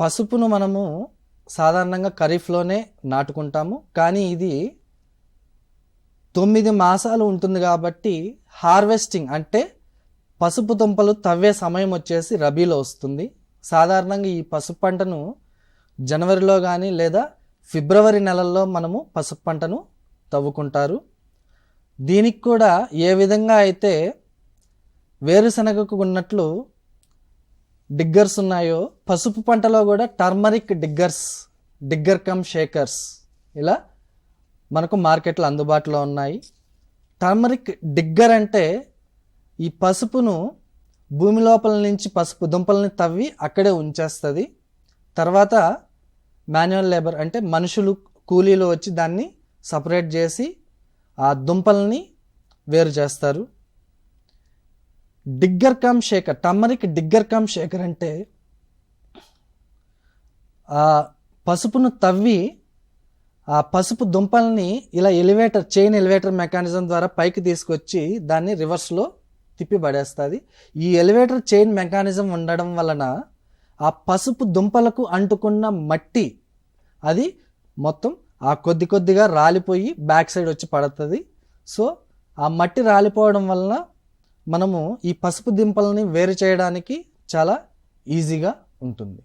పసుపును మనము సాధారణంగా ఖరీఫ్లోనే నాటుకుంటాము. కానీ ఇది తొమ్మిది మాసాలు ఉంటుంది కాబట్టి హార్వెస్టింగ్ అంటే పసుపు దుంపలు తవ్వే సమయం వచ్చేసి రబీలో వస్తుంది. సాధారణంగా ఈ పసుపు పంటను జనవరిలో కానీ లేదా ఫిబ్రవరి నెలల్లో మనము పసుపు పంటను తవ్వుకుంటారు. దీనికి కూడా ఏ విధంగా అయితే వేరుశనగకు ఉన్నట్లు డిగ్గర్స్ ఉన్నాయో? పసుపు పంటలో కూడా turmeric diggers digger cum shakers. ఇలా మనకు మార్కెట్లో అందుబాటులో ఉన్నాయి. టర్మరిక్ డిగ్గర్ అంటే ఈ పసుపును భూమి లోపల నుంచి పసుపు దుంపల్ని తవ్వి అక్కడే ఉంచేస్తుంది. తర్వాత మాన్యువల్ లేబర్ అంటే మనుషులు కూలీలు వచ్చి దాన్ని సపరేట్ చేసి ఆ దుంపల్ని వేరు చేస్తారు. Digger cum shaker turmeric digger cum shaker అంటే ఆ పసుపును తవ్వి ఆ పసుపు దుంపల్ని ఇలా ఎలివేటర్ చైన్ ఎలివేటర్ మెకానిజం ద్వారా పైకి తీసుకొచ్చి దాన్ని రివర్స్లో తిప్పి పడేస్తుంది ఈ ఎలివేటర్ చైన్ మెకానిజం ఉండడం వలన ఆ పసుపు దుంపలకు అంటుకున్న మట్టి అది మొత్తం ఆ కొద్ది కొద్దిగా రాలిపోయి బ్యాక్ సైడ్ వచ్చి పడుతుంది. సో ఆ మట్టి రాలిపోవడం వలన మనము ఈ పసుపు దింపలని వేరు చేయడానికి చాలా ఈజీగా ఉంటుంది.